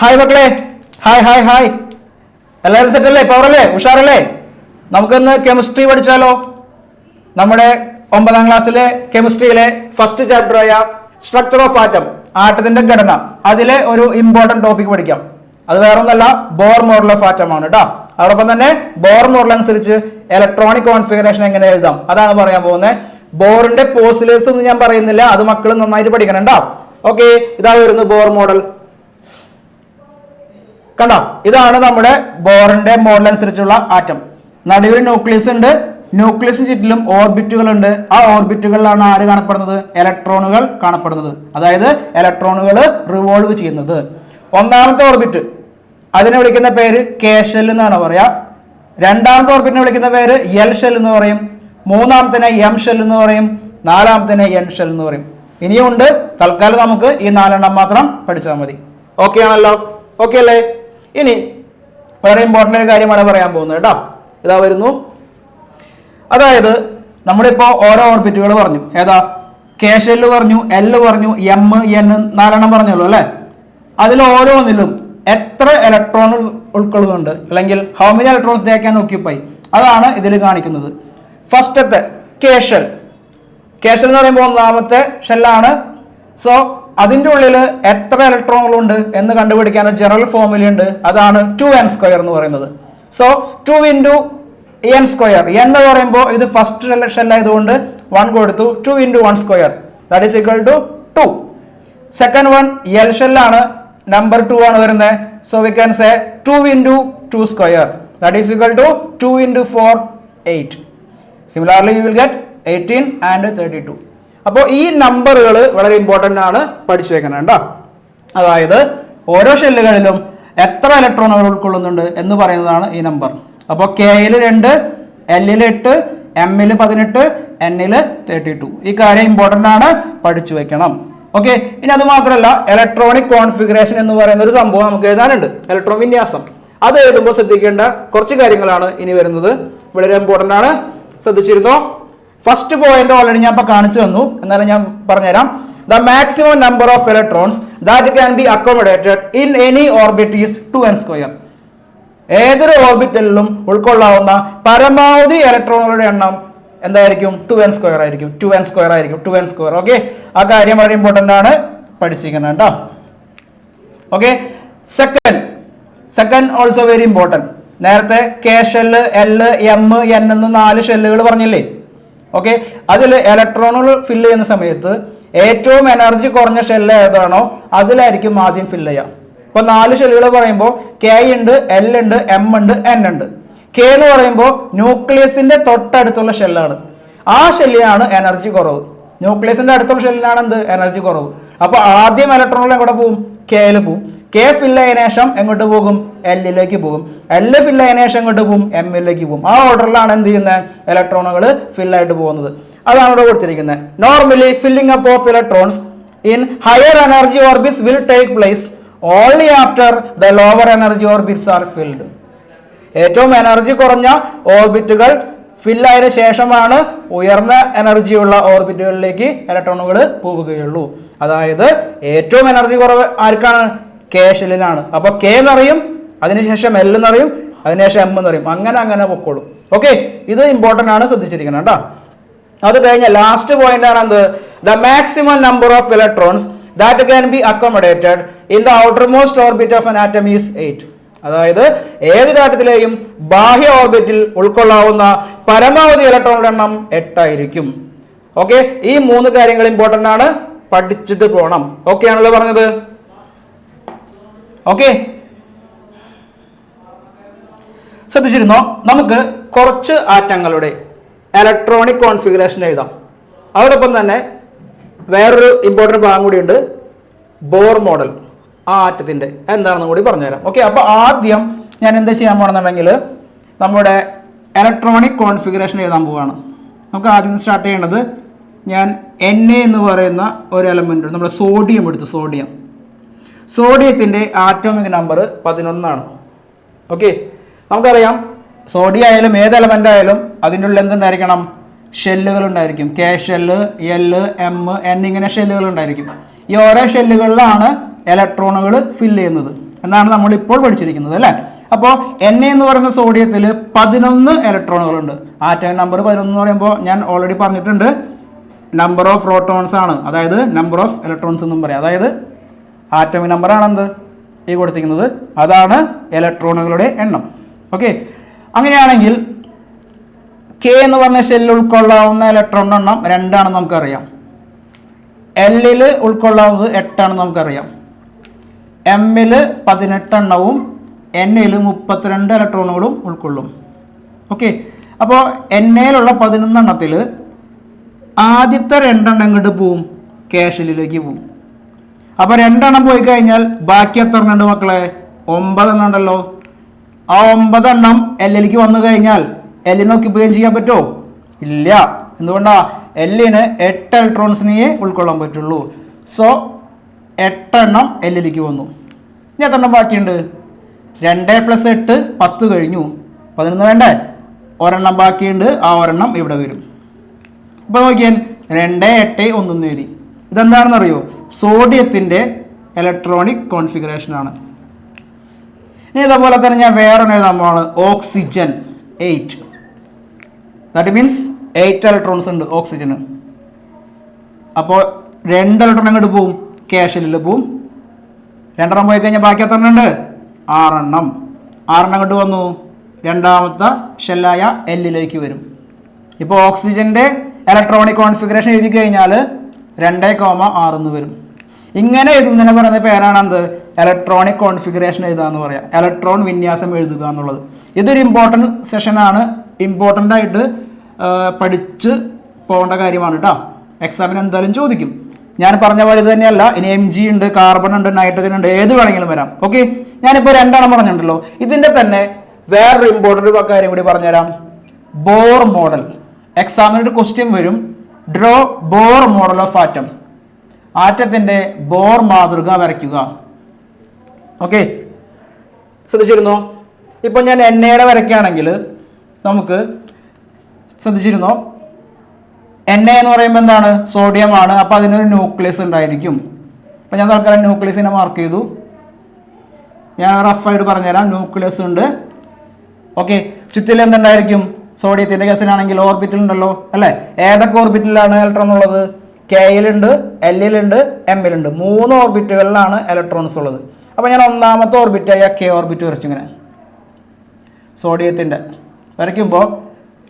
Hi മക്കളെ. Hi hi hi. എല്ലാവരും set അല്ലേ പവർ അല്ലേ ഉഷാറല്ലേ? നമുക്കിന്ന് കെമിസ്ട്രി പഠിച്ചാലോ? നമ്മുടെ ഒമ്പതാം ക്ലാസ്സിലെ കെമിസ്ട്രിയിലെ ഫസ്റ്റ് ചാപ്റ്ററായ സ്ട്രക്ചർ ഓഫ് ആറ്റം ആറ്റത്തിന്റെ ഘടന. അതിലെ ഒരു ഇമ്പോർട്ടന്റ് ടോപ്പിക് പഠിക്കാം. അത് വേറൊന്നല്ല ബോർ മോഡൽ ഓഫ് ആറ്റം ആണ് കേട്ടോ അതോടൊപ്പം തന്നെ ബോർ മോഡൽ അനുസരിച്ച് ഇലക്ട്രോണിക് കോൺഫിഗറേഷൻ എങ്ങനെ എഴുതാം? അതാണ് പറയാൻ പോകുന്നത്. ബോറിന്റെ പോസിലേഴ്സ് ഒന്നും ഞാൻ പറയുന്നില്ല. അത് മക്കൾ നന്നായിട്ട് പഠിക്കണം കേട്ടോ ഓക്കെ ഇതാ വരുന്നു ബോർ മോഡൽ കണ്ടോ? ഇതാണ് നമ്മുടെ ബോറിന്റെ മോഡൽ അനുസരിച്ചുള്ള ആറ്റം. നടുവിൽ ന്യൂക്ലിയസ് ഉണ്ട്. ന്യൂക്ലിയസിന് ചുറ്റിലും ഓർബിറ്റുകൾ ഉണ്ട് ആ ഓർബിറ്റുകളിലാണ് ആര് കാണപ്പെടുന്നത്? ഇലക്ട്രോണുകൾ കാണപ്പെടുന്നത്. അതായത് ഇലക്ട്രോണുകൾ റിവോൾവ് ചെയ്യുന്നത്. ഒന്നാമത്തെ ഓർബിറ്റ് അതിനെ വിളിക്കുന്ന പേര് കെ ഷെൽ എന്നാണ് പറയാ. രണ്ടാമത്തെ ഓർബിറ്റിനെ വിളിക്കുന്ന പേര് എൽ ഷെൽ എന്ന് പറയും. മൂന്നാമത്തിനെ എം ഷെൽ എന്ന് പറയും. നാലാമത്തിനെ എൻ ഷെൽ എന്ന് പറയും. ഇനിയുമുണ്ട് തൽക്കാലം നമുക്ക് ഈ നാലെണ്ണം മാത്രം പഠിച്ചാൽ മതി. ഓക്കെ ആണല്ലോ? ഓക്കെ അല്ലേ? ഇനി വളരെ ഇമ്പോർട്ടന്റ് ഒരു കാര്യമാണ് പറയാൻ പോകുന്നത് കേട്ടോ. ഇതാ വരുന്നു. അതായത് നമ്മളിപ്പോൾ ഓരോ ഓർബിറ്റുകൾ പറഞ്ഞു. ഏതാ? കെ ഷെല്ല് പറഞ്ഞു എല്ല് പറഞ്ഞു എം എൻ നാലെണ്ണം പറഞ്ഞല്ലോ അല്ലേ? അതിൽ ഓരോന്നിലും എത്ര ഇലക്ട്രോൺ ഉൾക്കൊള്ളുന്നുണ്ട്? അല്ലെങ്കിൽ how many electrons they can അതാണ് ഇതിൽ കാണിക്കുന്നത്. ഫസ്റ്റത്തെ കേശൽ ഷെൽ കെ ഷെൽ എന്ന് പറയുമ്പോൾ ഒന്നാമത്തെ ഷെല്ലാണ് സോ അതിന്റെ ഉള്ളിൽ എത്ര ഇലക്ട്രോണുകളുണ്ട് എന്ന് കണ്ടുപിടിക്കാൻ ജനറൽ ഫോർമുല ഉണ്ട്. അതാണ് ടു എൻ സ്ക്വയർ എന്ന് പറയുന്നത്. So two into N square എന്ന് പറയുമ്പോൾ ഇത് ഫസ്റ്റ് ഷെല്ലായതുകൊണ്ട് വൺ കൊടുത്തു. Two into one square that is equal to two second one L ഷെല്ലാണ് number two ആണ് വരുന്നത്. So we can say two into two square that is equal to two into four eight similarly you will get eighteen and thirty two അപ്പോൾ ഈ നമ്പറുകൾ വളരെ important ആണ് പഠിച്ചു വെക്കണം കേട്ടോ അതായത് ഓരോ ഷെല്ലുകളിലും എത്ര ഇലക്ട്രോണുകൾ ഉൾക്കൊള്ളുന്നുണ്ട് എന്ന് പറയുന്നതാണ് ഈ നമ്പർ അപ്പോൾ കെയിൽ രണ്ട് എല്ലിൽ എട്ട് എമ്മിൽ പതിനെട്ട് എന്നിൽ തേർട്ടി ടു ഈ കാര്യം ഇമ്പോർട്ടന്റ് ആണ് പഠിച്ചു വെക്കണം ഓക്കെ ഇനി അത് മാത്രമല്ല ഇലക്ട്രോണിക് കോൺഫിഗറേഷൻ എന്ന് പറയുന്ന ഒരു സംഭവം നമുക്ക് എഴുതാനുണ്ട്. ഇലക്ട്രോൺ വിന്യാസം. അത് എഴുതുമ്പോൾ ശ്രദ്ധിക്കേണ്ട കുറച്ച് കാര്യങ്ങളാണ് ഇനി വരുന്നത്. വളരെ ഇമ്പോർട്ടന്റ് ആണ്. ശ്രദ്ധിച്ചിരുന്നോ? ഫസ്റ്റ് പോയിന്റ് ഓൾറെഡി ഞാൻ ഇപ്പൊ കാണിച്ചു തന്നു. എന്നാലും ഞാൻ പറഞ്ഞുതരാം. The maximum number of electrons that can be accommodated in any orbit is two N square ഏതൊരു ഓർബിറ്റലിലും ഉൾക്കൊള്ളാവുന്ന പരമാവധി ഇലക്ട്രോണുകളുടെ എണ്ണം എന്തായിരിക്കും? ടു എൻ സ്ക്വയർ ആയിരിക്കും. ടു എൻ സ്ക്വയർ ആയിരിക്കും. ടു എൻ സ്ക്വയർ ഓക്കെ ആ കാര്യം വളരെ ഇമ്പോർട്ടന്റ് ആണ് പഠിച്ചിരിക്കുന്നത് കേട്ടോ. Okay second second also very important നേരത്തെ K shell L M N എന്ന് നാല് ഷെല്ലുകൾ പറഞ്ഞില്ലേ? ഓക്കെ അതിൽ ഇലക്ട്രോണുകൾ ഫില്ല് ചെയ്യുന്ന സമയത്ത് ഏറ്റവും എനർജി കുറഞ്ഞ ഷെല്ല് ഏതാണോ അതിലായിരിക്കും ആദ്യം ഫില്ല് ചെയ്യാം ഇപ്പൊ നാല് ഷെല്ലുകൾ പറയുമ്പോൾ കെ ഉണ്ട് എൽ ഉണ്ട് എം ഉണ്ട് എൻ ഉണ്ട്. കെ എന്ന് പറയുമ്പോൾ ന്യൂക്ലിയസിന്റെ തൊട്ടടുത്തുള്ള ഷെല്ലാണ് ആ ഷെല്ലിനാണ് എനർജി കുറവ്. ന്യൂക്ലിയസിന്റെ അടുത്തുള്ള ഷെല്ലിനാണ് എന്ത്? എനർജി കുറവ്. അപ്പൊ ആദ്യം ഇലക്ട്രോണുകൾ എവിടെ പോവും? കെയിൽ പോകും കെ ഫില്ല് ആയതിനു ശേഷം എങ്ങോട്ട് പോകും? എല്ലിലേക്ക് പോകും. എല്ല് ഫില്ല് ആയതിനു ശേഷം എങ്ങോട്ട് പോകും? എം എല്ലേക്ക് പോകും. ആ ഓർഡറിലാണ് എന്ത് ചെയ്യുന്നത് ഇലക്ട്രോണുകൾ ഫില്ലായിട്ട് പോകുന്നത്. അതാണ് ഇവിടെ കൊടുത്തിരിക്കുന്നത് normally filling up of electrons in higher energy orbits will take place only after the lower energy orbits are filled ഏറ്റവും എനർജി കുറഞ്ഞ ഓർബിറ്റുകൾ ഫില്ലായതിനു ശേഷമാണ് ഉയർന്ന എനർജിയുള്ള ഓർബിറ്റുകളിലേക്ക് ഇലക്ട്രോണുകൾ പോവുകയുള്ളൂ. അതായത് ഏറ്റവും എനർജി കുറവ് ആർക്കാണ്? കെ ഷെല്ലിനാണ്. അപ്പൊ കെ എന്നറിയും അതിനുശേഷം എൽ എന്നറിയും അതിനുശേഷം എം എന്നറിയും. അങ്ങനെ അങ്ങനെ പൊക്കോളും. ഓക്കെ ഇത് ഇമ്പോർട്ടന്റ് ആണ് ശ്രദ്ധിച്ചിരിക്കണം കേട്ടോ അത് കഴിഞ്ഞ ലാസ്റ്റ് പോയിന്റ് ആണ് എന്ത്? The maximum number of electrons that can be accommodated in the outermost orbit of an atom is eight അതായത് ഏത് ഘട്ടത്തിലെയും ബാഹ്യ ഓർബിറ്റിൽ ഉൾക്കൊള്ളാവുന്ന പരമാവധി ഇലക്ട്രോണുടെ എണ്ണം എട്ടായിരിക്കും. ഓക്കെ ഈ മൂന്ന് കാര്യങ്ങൾ ഇമ്പോർട്ടന്റ് ആണ്. പഠിച്ചിട്ട് പോകണം ഓക്കെ ആണല്ലോ പറഞ്ഞത്? ഓക്കെ? ശ്രദ്ധിച്ചിരുന്നോ? നമുക്ക് കുറച്ച് ആറ്റങ്ങളുടെ ഇലക്ട്രോണിക് കോൺഫിഗറേഷൻ എഴുതാം. അതോടൊപ്പം തന്നെ വേറൊരു ഇമ്പോർട്ടന്റ് ഭാഗം കൂടിയുണ്ട്. ബോർ മോഡൽ ആ ആറ്റത്തിന്റെ എന്താണെന്ന് കൂടി പറഞ്ഞുതരാം. ഓക്കെ അപ്പോൾ ആദ്യം ഞാൻ എന്താ ചെയ്യാൻ പോകണമെന്നുണ്ടെങ്കിൽ നമ്മുടെ ഇലക്ട്രോണിക് കോൺഫിഗറേഷൻ എഴുതാൻ പോവുകയാണ് നമുക്ക് ആദ്യം സ്റ്റാർട്ട് ചെയ്യേണ്ടത് ഞാൻ എൻ എന്ന് പറയുന്ന ഒരു എലമെന്റ് നമ്മുടെ സോഡിയം എടുത്തു സോഡിയം സോഡിയത്തിന്റെ ആറ്റോമിക് നമ്പർ പതിനൊന്നാണ്. ഓക്കെ? നമുക്കറിയാം സോഡിയം ആയാലും ഏത് എലമെന്റ് ആയാലും അതിന്റെ ഉള്ളിൽ എന്തുണ്ടായിരിക്കണം? ഷെല്ലുകൾ ഉണ്ടായിരിക്കും. K shell L M N ഇങ്ങനെ ഷെല്ലുകൾ ഉണ്ടായിരിക്കും. ഈ ഓരോ ഷെല്ലുകളിലാണ് ഇലക്ട്രോണുകൾ ഫില്ല് ചെയ്യുന്നത്. എന്നാണ് നമ്മൾ ഇപ്പോൾ പഠിച്ചിരിക്കുന്നത് അല്ലേ? അപ്പോൾ എൻ എന്ന് പറയുന്ന സോഡിയത്തിൽ പതിനൊന്ന് ഇലക്ട്രോണുകളുണ്ട്. ആറ്റം നമ്പർ പതിനൊന്ന് എന്ന് പറയുമ്പോൾ ഞാൻ ഓൾറെഡി പറഞ്ഞിട്ടുണ്ട്. നമ്പർ ഓഫ് പ്രോട്ടോൺസ് ആണ്. അതായത് നമ്പർ ഓഫ് ഇലക്ട്രോൺസ് എന്നും പറയാം. അതായത് ആറ്റമിക് നമ്പർ ആണെന്ത്? ഈ കൊടുത്തിരിക്കുന്നത്. അതാണ് ഇലക്ട്രോണുകളുടെ എണ്ണം. ഓക്കെ? അങ്ങനെയാണെങ്കിൽ കെ എന്ന് പറഞ്ഞ ഷെല്ലിൽ ഉൾക്കൊള്ളാവുന്ന ഇലക്ട്രോണിന്റെ എണ്ണം രണ്ടാണെന്ന് നമുക്കറിയാം. എല്ലിൽ ഉൾക്കൊള്ളാവുന്നത് എട്ടാണെന്ന് നമുക്കറിയാം. എമ്മിൽ പതിനെട്ടെണ്ണവും എന്നിൽ മുപ്പത്തിരണ്ട് ഇലക്ട്രോണുകളും ഉൾക്കൊള്ളും. ഓക്കെ? അപ്പോൾ എന്നയിലുള്ള പതിനൊന്നെണ്ണത്തിൽ ആദ്യത്തെ രണ്ടെണ്ണം ഇങ്ങോട്ട് പോവും? കേഷലിലേക്ക് പോവും. അപ്പോൾ രണ്ടെണ്ണം പോയി കഴിഞ്ഞാൽ ബാക്കി എത്ര എണ്ണം ഉണ്ട് മക്കളെ? ഒമ്പതെണ്ണം ഉണ്ടല്ലോ. ആ ഒമ്പതെണ്ണം എല്ലിലേക്ക് വന്നു കഴിഞ്ഞാൽ എല്ലിനെ ഒക്കിപ്പുകയും ചെയ്യാൻ പറ്റുമോ ഇല്ല. എന്തുകൊണ്ടാ? എല്ലിന് എട്ട് ഇലക്ട്രോൺസിനെ ഉൾക്കൊള്ളാൻ പറ്റുള്ളൂ. സോ എട്ടെണ്ണം എല്ലിലേക്ക് വന്നു. ഇനി എത്രണ്ണം ബാക്കിയുണ്ട്? രണ്ട് പ്ലസ് എട്ട് പത്ത് കഴിഞ്ഞു. പതിനൊന്ന് വേണ്ടേ? ഒരെണ്ണം ബാക്കിയുണ്ട്. ആ ഒരെണ്ണം ഇവിടെ വരും. ഇപ്പോൾ നോക്കിയാൽ രണ്ട് എട്ട് ഒന്ന് നേരി ഇതെന്താണെന്ന് അറിയോ സോഡിയത്തിന്റെ ഇലക്ട്രോണിക് കോൺഫിഗറേഷനാണ് ഇനി ഇതേപോലെ തന്നെ ഞാൻ വേറെ എഴുതാൻ oxygen eight that means eight electrons ഉണ്ട് ഓക്സിജന് അപ്പോൾ രണ്ട് ഇലക്ട്രോൺ അങ്ങോട്ട് പോവും. കാഷലിൽ പോവും. രണ്ടെണ്ണം പോയി കഴിഞ്ഞാൽ ബാക്കി എത്ര ഉണ്ട്? ആറെണ്ണം. ആറെണ്ണം അങ്ങോട്ട് വന്നു. രണ്ടാമത്തെ ഷെല്ലായ എല്ലിലേക്ക് വരും. ഇപ്പോൾ ഓക്സിജന്റെ ഇലക്ട്രോണിക് കോൺഫിഗറേഷൻ എഴുതി കഴിഞ്ഞാൽ രണ്ടേ കോമ ആറ് എന്ന് വരും. ഇങ്ങനെ എഴുതുന്നതിനെ പറയുന്ന പേരാണ് എന്ത് ഇലക്ട്രോണിക് കോൺഫിഗറേഷൻ എഴുതുക എന്ന് പറയാം. ഇലക്ട്രോൺ വിന്യാസം എഴുതുക എന്നുള്ളത്. ഇതൊരു ഇമ്പോർട്ടന്റ് സെഷനാണ് ഇമ്പോർട്ടന്റ് ആയിട്ട് പഠിച്ച് പോകേണ്ട കാര്യമാണ് കേട്ടോ. എക്സാമിന് എന്തായാലും ചോദിക്കും. ഞാൻ പറഞ്ഞ പോലെ ഇത് തന്നെയല്ല. ഇനി എം ജി ഉണ്ട് കാർബൺ ഉണ്ട് നൈട്രജൻ ഉണ്ട് ഏത് വേണമെങ്കിലും വരാം. ഓക്കെ ഞാനിപ്പോൾ രണ്ടെണ്ണം പറഞ്ഞിട്ടുണ്ടല്ലോ. ഇതിന്റെ തന്നെ വേറൊരു ഇമ്പോർട്ടന്റ് കാര്യം കൂടി പറഞ്ഞുതരാം. ബോർ മോഡൽ എക്സാമിനൊരു ക്വസ്റ്റ്യൻ വരും. Draw Bohr model of atom. ആറ്റത്തിന്റെ Bohr മാതൃക വരയ്ക്കുക. ഓക്കെ? ശ്രദ്ധിച്ചിരുന്നോ? ഇപ്പോൾ ഞാൻ എണ്ണയുടെ വരയ്ക്കുകയാണെങ്കിൽ നമുക്ക് ശ്രദ്ധിച്ചിരുന്നോ? എണ്ണ എന്ന് പറയുമ്പോൾ എന്താണ്? സോഡിയം ആണ്. അപ്പോൾ അതിനൊരു ന്യൂക്ലിയസ് ഉണ്ടായിരിക്കും. അപ്പോൾ ഞാൻ തൽക്കാലം ന്യൂക്ലിയസിനെ മാർക്ക് ചെയ്തു. ഞാൻ റഫായിട്ട് പറഞ്ഞുതരാം. ന്യൂക്ലിയസ് ഉണ്ട്. ഓക്കെ? ചുറ്റിൽ എന്തുണ്ടായിരിക്കും? സോഡിയത്തിന്റെ കേസിലാണെങ്കിൽ ഓർബിറ്റൽ ഉണ്ടല്ലോ അല്ലേ? ഏതൊക്കെ ഓർബിറ്റലിലാണ് ഇലക്ട്രോൺ ഉള്ളത്? കെ കെയിലുണ്ട് എല്ലിലുണ്ട് എമ്മിലുണ്ട് മൂന്ന് ഓർബിറ്റുകളിലാണ് ഇലക്ട്രോൺസ് ഉള്ളത്. അപ്പോൾ ഞാൻ ഒന്നാമത്തെ ഓർബിറ്റായ കെ ഓർബിറ്റ് വരച്ചു ഇങ്ങനെ. സോഡിയത്തിന്റെ. വരയ്ക്കുമ്പോൾ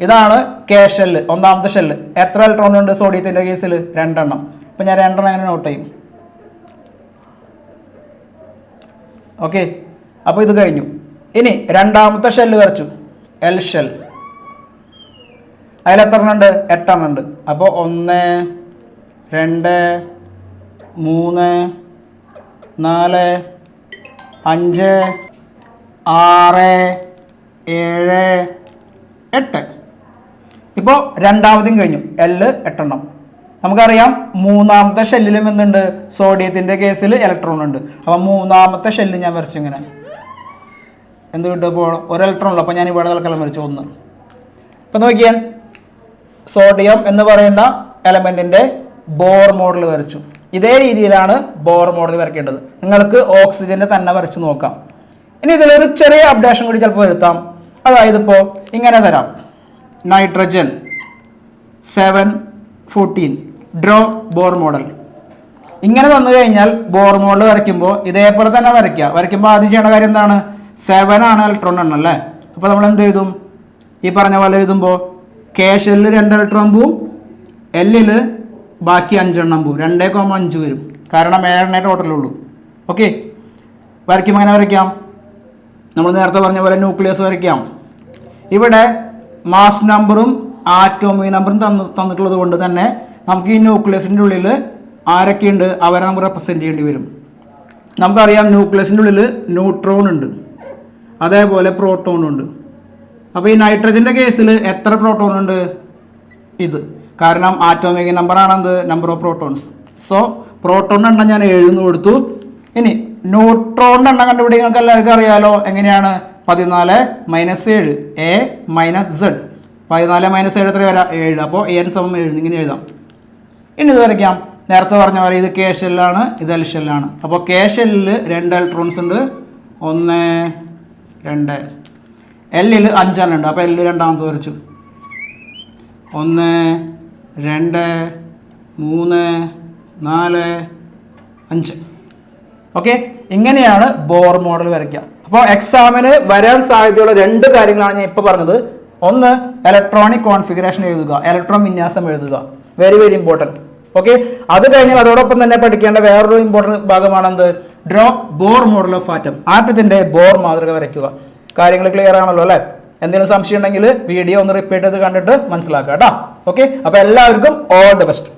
ഇതാണ് കെ ഷെല്ല് ഒന്നാമത്തെ ഷെല്ല് എത്ര ഇലക്ട്രോൺ ഉണ്ട് സോഡിയത്തിന്റെ കേസിൽ? രണ്ടെണ്ണം. അപ്പം ഞാൻ രണ്ടെണ്ണം അങ്ങനെ നോട്ട് ചെയ്യും. ഓക്കെ അപ്പോൾ ഇത് കഴിഞ്ഞു. ഇനി രണ്ടാമത്തെ ഷെല്ല് വരച്ചു. എൽ ഷെൽ അതിൽ എത്ര എണ്ണം ഉണ്ട് എട്ടെണ്ണം ഉണ്ട് അപ്പോൾ ഒന്ന് രണ്ട് മൂന്ന് നാല് അഞ്ച് ആറ് ഏഴ് എട്ട്. ഇപ്പോൾ രണ്ടാമതും കഴിഞ്ഞു. എല്ല് എട്ടെണ്ണം. നമുക്കറിയാം മൂന്നാമത്തെ ഷെല്ലിലും എന്തുണ്ട്? സോഡിയത്തിന്റെ കേസിൽ ഇലക്ട്രോൺ ഉണ്ട് അപ്പോൾ മൂന്നാമത്തെ ഷെല്ല് ഞാൻ വരച്ചു ഇങ്ങനെ. എന്ത് കിട്ടും ഇപ്പോൾ? ഒരു ഇലക്ട്രോൺ ഉള്ളൂ അപ്പോൾ ഞാൻ ഇവിടെ തൽക്കാലം വരച്ചു ഒന്ന്. ഇപ്പം നോക്കിയാൽ സോഡിയം എന്ന് പറയുന്ന എലമെന്റിന്റെ ബോർ മോഡൽ വരച്ചു. ഇതേ രീതിയിലാണ് ബോർ മോഡൽ വരയ്ക്കേണ്ടത്. നിങ്ങൾക്ക് ഓക്സിജന്റെ തന്നെ വരച്ച് നോക്കാം. ഇനി ഇതിലൊരു ചെറിയ അപ്ഡേഷൻ കൂടി ചിലപ്പോൾ വരുത്താം. അതായത് ഇപ്പോൾ ഇങ്ങനെ തരാം. Nitrogen seven fourteen draw Bohr model ഇങ്ങനെ തന്നു കഴിഞ്ഞാൽ ബോർ മോഡൽ വരയ്ക്കുമ്പോൾ ഇതേപോലെ തന്നെ വരയ്ക്കുക. വരയ്ക്കുമ്പോൾ ആദ്യം ചെയ്യേണ്ട കാര്യം എന്താണ്? സെവൻ ആണ് ഇലക്ട്രോൺ എണ്ണം അല്ലേ? അപ്പോൾ നമ്മൾ എന്ത് എഴുതും? ഈ പറഞ്ഞ പോലെ എഴുതുമ്പോൾ കേഷലിൽ രണ്ട് ഇലക്ട്രോൺ പോവും എല്ലിൽ ബാക്കി അഞ്ചെണ്ണം പോവും രണ്ടേ കോമ അഞ്ച് വരും. കാരണം ഏഴെണ്ണേ ടോട്ടലുള്ളൂ ഓക്കെ വരയ്ക്കുമ്പോൾ അങ്ങനെ വരയ്ക്കാം? നമ്മൾ നേരത്തെ പറഞ്ഞ പോലെ ന്യൂക്ലിയസ് വരയ്ക്കാം. ഇവിടെ മാസ് നമ്പറും ആറ്റോമിക് നമ്പറും തന്ന് തന്നിട്ടുള്ളത് കൊണ്ട് തന്നെ നമുക്ക് ഈ ന്യൂക്ലിയസിന്റെ ഉള്ളിൽ ആരൊക്കെയുണ്ട് അവരെ നമുക്ക് റെപ്രസെന്റ് ചെയ്യേണ്ടി വരും. നമുക്കറിയാം ന്യൂക്ലിയസിന്റെ ഉള്ളിൽ ന്യൂട്രോൺ ഉണ്ട്. അതേപോലെ പ്രോട്ടോൺ ഉണ്ട്. അപ്പോൾ ഈ നൈട്രജന്റെ കേസിൽ എത്ര പ്രോട്ടോൺ ഉണ്ട്? ഇത്. കാരണം ആറ്റോമിക് നമ്പർ ആണെന്ത്? നമ്പർ ഓഫ് പ്രോട്ടോൺസ് സോ പ്രോട്ടോണിന്റെ എണ്ണം ഞാൻ എഴുതുന്നു കൊടുത്തു. ഇനി ന്യൂട്രോണിന്റെ എണ്ണം കണ്ടുപിടി നിങ്ങൾക്ക് എല്ലാവർക്കും അറിയാലോ. എങ്ങനെയാണ്? പതിനാല് മൈനസ് ഏഴ്. എ മൈനസ് സെഡ് പതിനാല് മൈനസ് ഏഴ് എത്ര വരാം? ഏഴ്. അപ്പോൾ എൻ സമം ഏഴ് ഇങ്ങനെ എഴുതാം. ഇനി ഇത് വരയ്ക്കാം. നേരത്തെ പറഞ്ഞ പോലെ ഇത് കെ ഷെല്ലാണ് ഇത് എൽ ഷെല്ലാണ് അപ്പോൾ കെ ഷെല്ലിൽ രണ്ട് ഇലക്ട്രോൺസ് ഉണ്ട്. ഒന്ന് രണ്ട്. എല്ലിൽ അഞ്ചെണ്ണം ഉണ്ട് അപ്പോൾ എല്ല് രണ്ടാമത്തെ വരച്ചു. ഒന്ന് രണ്ട് മൂന്ന് നാല് അഞ്ച്. ഓക്കെ ഇങ്ങനെയാണ് ബോർ മോഡൽ വരയ്ക്കുക അപ്പോൾ എക്സാമിന് വരാൻ സാധ്യതയുള്ള രണ്ട് കാര്യങ്ങളാണ് ഞാൻ ഇപ്പോൾ പറഞ്ഞത്. ഒന്ന് ഇലക്ട്രോണിക് കോൺഫിഗറേഷൻ എഴുതുക. ഇലക്ട്രോൺ വിന്യാസം എഴുതുക. വെരി വെരി ഇമ്പോർട്ടന്റ് ഓക്കെ അത് കഴിഞ്ഞാൽ അതോടൊപ്പം തന്നെ പഠിക്കേണ്ട വേറൊരു ഇമ്പോർട്ടന്റ് ഭാഗമാണ് എന്ത് draw Bohr model of atom ആറ്റത്തിന്റെ Bohr മാതൃക വരയ്ക്കുക. കാര്യങ്ങൾ ക്ലിയർ ആണല്ലോ അല്ലേ? എന്തെങ്കിലും സംശയം ഉണ്ടെങ്കിൽ വീഡിയോ ഒന്ന് റിപ്പീറ്റ് ചെയ്ത് കണ്ടിട്ട് മനസ്സിലാക്കുക കേട്ടോ. ഓക്കെ അപ്പോൾ എല്ലാവർക്കും ഓൾ ദി ബെസ്റ്റ്